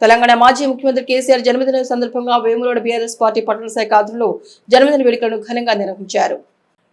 తెలంగాణ మాజీ ముఖ్యమంత్రి కేసీఆర్ జన్మదిన సందర్భంగా వేములవాడ బీఆర్ఎస్ పార్టీ పట్టణ శాఖ ఆధ్వర్యంలో జన్మదిన వేడుకలను ఘనంగా నిర్వహించారు.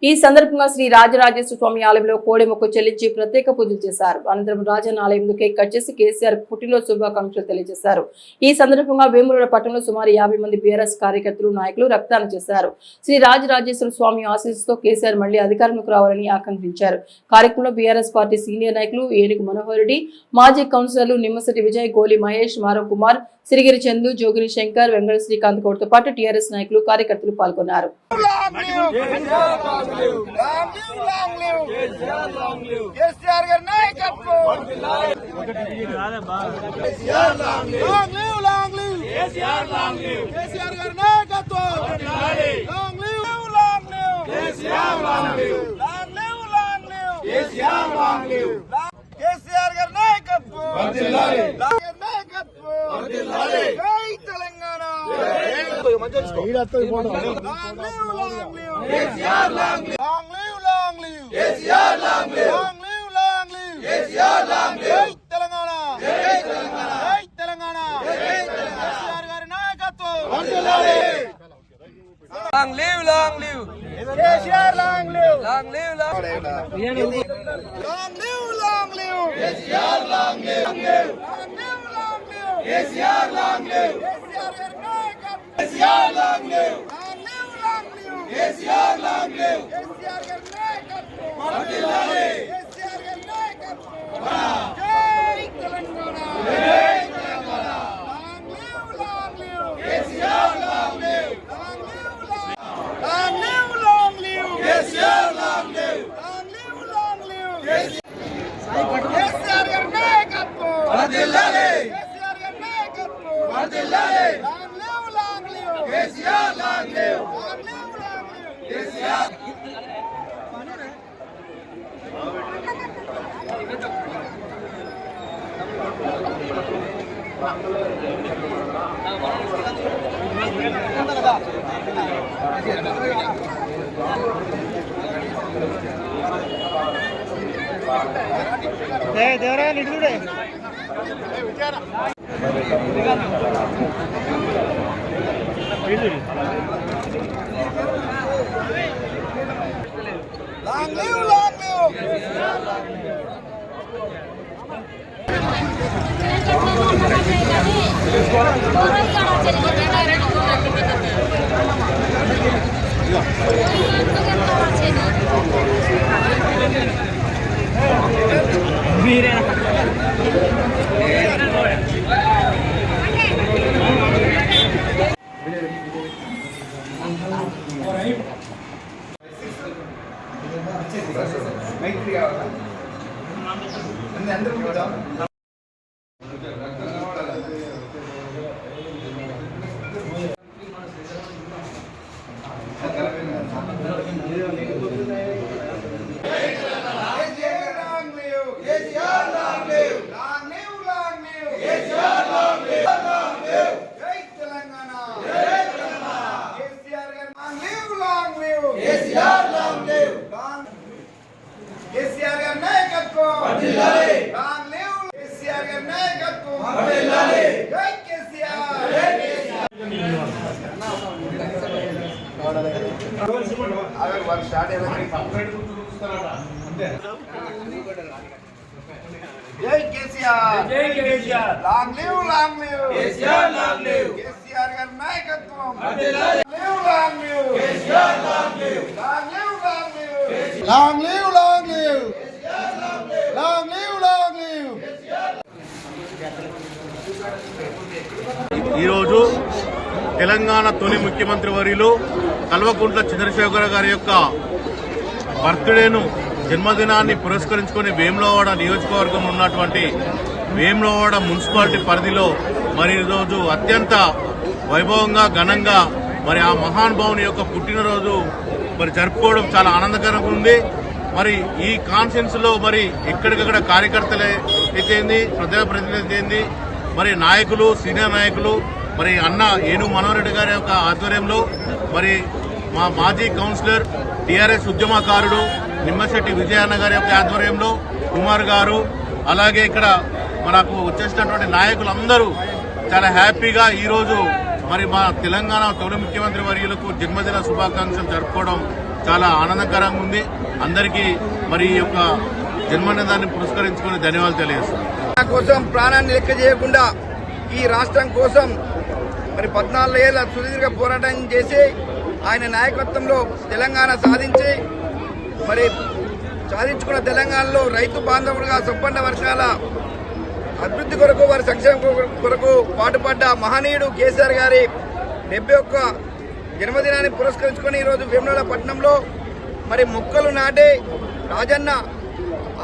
ఈ సందర్భంగా శ్రీ రాజరాజేశ్వర స్వామి ఆలయంలో కోడెముక్కు చెల్లించి ప్రత్యేక పూజలు చేశారు. అనంతరం రాజన్న ఆలయంలో కేక్ కట్ చేసి కేసీఆర్ పుట్టినరోజు శుభాకాంక్షలు తెలియజేశారు. ఈ సందర్భంగా వేములూడ పట్టణంలో సుమారు యాభై మంది బీఆర్ఎస్ కార్యకర్తలు నాయకులు రక్తాన్ని చేశారు. శ్రీ రాజరాజేశ్వర స్వామి ఆశీస్సుతో కేసీఆర్ మళ్ళీ అధికారంలోకి రావాలని ఆకాంక్షించారు. కార్యక్రమంలో బీఆర్ఎస్ పార్టీ సీనియర్ నాయకులు ఏనుగు మనోహరుడి మాజీ కౌన్సిలర్లు నిమ్మసటి విజయ్ గోలి మహేష్ మారవ్ కుమార్ సిరిగిరి చందు జోగిరి శంకర్ వెంకట శ్రీకాంత్ గౌడ్తో పాటు టీఆర్ఎస్ నాయకులు కార్యకర్తలు పాల్గొన్నారు. కేసీఆర్ గారి నాయకత్వం long live long live KCR long live KCR గారి నాయకత్వం long live long live KCR long live long live long live KCR long live KCR గారి నాయకత్వం వర్ధిల్లాలి గారి నాయకత్వం long live long live KCR long live long live KCR long live long live long live long live Telangana Telangana Telangana Telangana గారి నాయకత్వం long live long live, long long live long live KCR long live long live long live KCR long live గారి నాయకత్వం KCR long live. KCR long live. జై తెలంగాణ. జై Telangana. Long live KCR long live. Long live long live. KCR long live. Long live long live. KCR గారి నాయకత్వం. వర్ధిల్లాలి KCR గారి నాయకత్వం. వర్ధిల్లాలి long live long live KCR long live long live long live KCR long live long live KCR long live KCR long live long live long live KCR long live long live జై తెలంగాణ జై Telangana KCR గారి long live long live KCR long live long KCR గారి నాయకత్వం వర్ధిల్లాలి long live KCR గారి నాయకత్వం వర్ధిల్లాలి జై కేసీఆర్ జై KCR KCR KCR long live long live KCR long live KCR గారి నాయకత్వం live long live KCR long live long live long live long live long live long live long live ఈరోజు తెలంగాణ తొలి ముఖ్యమంత్రి వర్యులు కల్వకుంట్ల చంద్రశేఖర గారి యొక్క బర్త్డేను జన్మదినాన్ని పురస్కరించుకొని వేములవాడ నియోజకవర్గంలో ఉన్నటువంటి వేములవాడ మున్సిపాలిటీ పరిధిలో మరి ఈరోజు అత్యంత వైభవంగా ఘనంగా మరి ఆ మహానుభావుని యొక్క పుట్టినరోజు మరి జరుపుకోవడం చాలా ఆనందకరంగా ఉంది. మరి ఈ కాన్ఫరెన్స్లో మరి ఎక్కడికక్కడ కార్యకర్తలు అయితే ప్రజాప్రతినిధి అయితే మరి నాయకులు సీనియర్ నాయకులు మరి అన్న ఏను మనోహర్ గారి యొక్క ఆధ్వర్యంలో మరి మా మాజీ కౌన్సిలర్ టీఆర్ఎస్ ఉద్యమకారుడు నిమ్మశెట్టి విజయన్న గారి యొక్క ఆధ్వర్యంలో కుమార్ గారు అలాగే ఇక్కడ మనకు వచ్చేసినటువంటి నాయకులందరూ చాలా హ్యాపీగా ఈరోజు మరి మా తెలంగాణ తొలి ముఖ్యమంత్రి వర్యులకు జన్మదిన శుభాకాంక్షలు జరుపుకోవడం చాలా ఆనందకరంగా ఉంది. అందరికీ మరి ఈ యొక్క జన్మదినాన్ని పురస్కరించుకొని ధన్యవాదాలు తెలియజేస్తున్నాను కోసం ప్రాణాన్ని లెక్క చేయకుండా ఈ రాష్ట్రం కోసం మరి పద్నాలుగు ఏళ్ళ సుదీర్ఘ పోరాటం చేసి ఆయన నాయకత్వంలో తెలంగాణ సాధించి మరి సాధించుకున్న తెలంగాణలో రైతు బాంధవుడుగా సొప్పండ వర్షాల అభివృద్ధి కొరకు వారి సంక్షేమ కొరకు- కొరకు పాటుపడ్డ మహనీయుడు కేసీఆర్ గారి డెబ్బై ఒక్క జన్మదినాన్ని పురస్కరించుకొని ఈరోజు వేములవాడ పట్టణంలో మరి మొక్కలు నాటి రాజన్న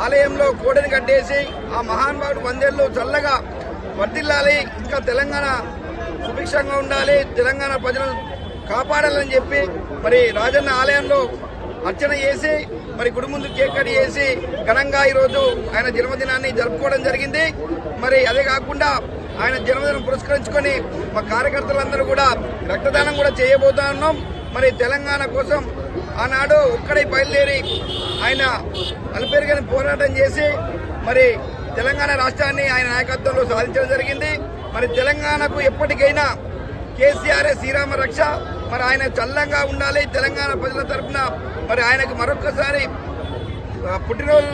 ఆలయంలో కోడిని కట్టేసి ఆ మహానుభావుడు వందేళ్ళు చల్లగా వర్దిల్లాలి ఇంకా తెలంగాణ సుభిక్షంగా ఉండాలి. తెలంగాణ ప్రజలను కాపాడాలని చెప్పి మరి రాజన్న ఆలయంలో అర్చన చేసి మరి గుడి ముందు కేక్ కట్ చేసి ఘనంగా ఈరోజు ఆయన జన్మదినాన్ని జరుపుకోవడం జరిగింది. మరి అదే కాకుండా ఆయన జన్మదినం పురస్కరించుకొని మా కార్యకర్తలందరూ కూడా రక్తదానం కూడా చేయబోతా ఉన్నాం. మరి తెలంగాణ కోసం ఆనాడు ఒక్కడే బయలుదేరి ఆయన అల్పేరుగాని పోరాటం చేసి మరి తెలంగాణ రాష్ట్రాన్ని ఆయన నాయకత్వంలో సాధించడం జరిగింది. మరి తెలంగాణకు ఎప్పటికైనా కేసీఆర్ శ్రీరామ రక్ష. మరి ఆయన చల్లంగా ఉండాలి. తెలంగాణ ప్రజల తరఫున మరి ఆయనకు మరొక్కసారి పుట్టినరోజు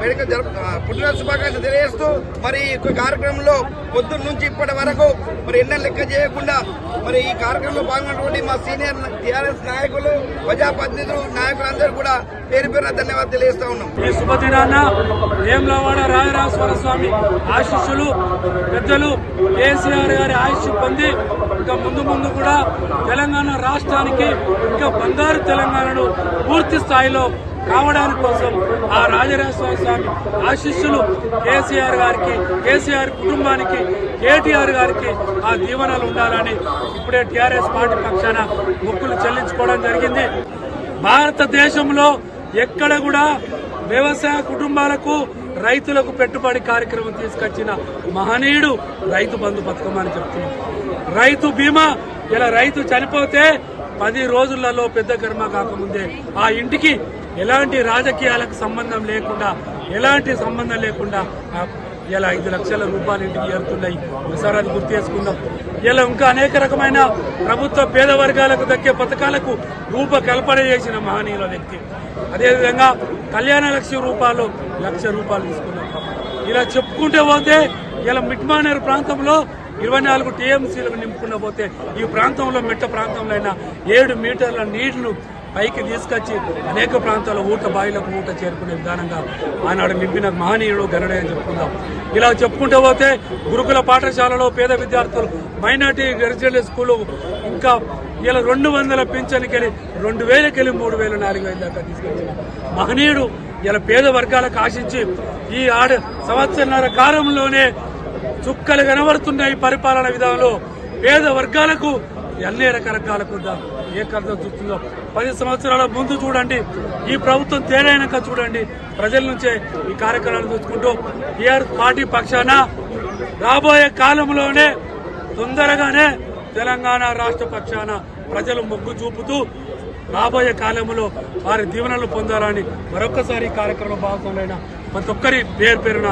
వేడుక జరుపు పుట్టినరోజు శుభాకాంక్షలు తెలియజేస్తూ మరి ఈ కార్యక్రమంలో పొద్దున్న నుంచి ఇప్పటి వరకు మరి ఎన్నో లెక్క చేయకుండా మరి ఈ కార్యక్రమంలో పాల్గొన్నటువంటి మా సీనియర్ టీఆర్ఎస్ నాయకులు ప్రజాప్రతినిధులు నాయకులందరూ కూడా పేరు పేరున ధన్యవాదాలు తెలియజేస్తా ఉన్నాం. ఈ శుభదినాన వేములవాడ రాజరాజేశ్వర స్వామి ఆశీస్సులు పెద్దలు కేసీఆర్ గారి ఆశీస్సు పొంది ఇంకా ముందు ముందు కూడా తెలంగాణ రాష్ట్రానికి ఇంకా బంగారు తెలంగాణను పూర్తి స్థాయిలో కావడానికి కోసం ఆ రాజరాజేశ్వర స్వామి ఆశీస్సులు కేసీఆర్ గారికి కేసీఆర్ కుటుంబానికి కేటీఆర్ గారికి ఆ దీవెనలు ఉండాలని ఇప్పుడే టీఆర్ఎస్ పార్టీ పక్షాన మొక్కులు చెల్లించుకోవడం జరిగింది. భారతదేశంలో ఎక్కడ కూడా వ్యవసాయ కుటుంబాలకు రైతులకు పెట్టుబడి కార్యక్రమం తీసుకొచ్చిన మహనీయుడు రైతు బంధు పథకం అని చెప్తున్నాం. రైతు బీమా ఇలా రైతు చనిపోతే పది రోజులలో పెద్ద కర్మ కాకముందే ఆ ఇంటికి ఎలాంటి రాజకీయాలకు సంబంధం లేకుండా ఎలాంటి సంబంధం లేకుండా ఇలా ఐదు లక్షల రూపాయలు ఇంటికి చేరుతున్నాయి. ఒకసారి అది గుర్తు చేసుకుందాం. ఇలా ఇంకా అనేక రకమైన ప్రభుత్వ పేద వర్గాలకు దక్కే పథకాలకు రూపకల్పన చేసిన మహనీయుల వ్యక్తి. అదేవిధంగా కళ్యాణ లక్ష రూపాయలు లక్ష రూపాయలు తీసుకున్నాం ఇలా చెప్పుకుంటే పోతే ఇలా మిట్మానేరు ప్రాంతంలో ఇరవై నాలుగు టీఎంసీలకు నింపుకున్న పోతే ఈ ప్రాంతంలో మెట్ట ప్రాంతంలో అయినా ఏడు మీటర్ల నీళ్ళు పైకి తీసుకొచ్చి అనేక ప్రాంతాల ఊట బాయిలకు ఊట చేరుకునే విధానంగా ఆనాడు నింపిన మహనీయుడు గనడే అని చెప్పుకుందాం. ఇలా చెప్పుకుంటూ పోతే గురుకుల పాఠశాలలో పేద విద్యార్థులు మైనార్టీ రెసిడెంట్ స్కూలు ఇంకా ఇలా రెండు వందల పింఛన్కెళ్ళి రెండు వేలకెళ్ళి మూడు వేల నాలుగు వేల దాకా తీసుకొచ్చిన మహనీయుడు ఇలా పేద వర్గాలకు ఆశించి ఈ ఆడ సంవత్సరన్నర కాలంలోనే చుక్కలు కనబడుతున్నాయి పరిపాలన విధానంలో పేద వర్గాలకు అన్ని రకరకాలకు ఏ కర్థం చూస్తుందో. పది సంవత్సరాల ముందు చూడండి ఈ ప్రభుత్వం తేలైనాక చూడండి ప్రజల నుంచే ఈ కార్యక్రమాలు చూసుకుంటూ ఏఆర్ పార్టీ పక్షాన రాబోయే కాలంలోనే తొందరగానే తెలంగాణ రాష్ట్ర పక్షాన ప్రజలు మొగ్గు చూపుతూ రాబోయే కాలంలో వారి దీవెనలు పొందాలని మరొకసారి ఈ కార్యక్రమ భాగంలో ప్రతి ఒక్కరి పేరు పేరున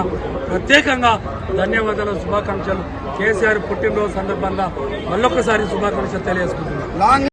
ప్రత్యేకంగా ధన్యవాదాలు శుభాకాంక్షలు. కేసీఆర్ పుట్టినరోజు సందర్భంగా మళ్ళొకసారి శుభాకాంక్షలు తెలియజేసుకుంటున్నాను. లాంగ్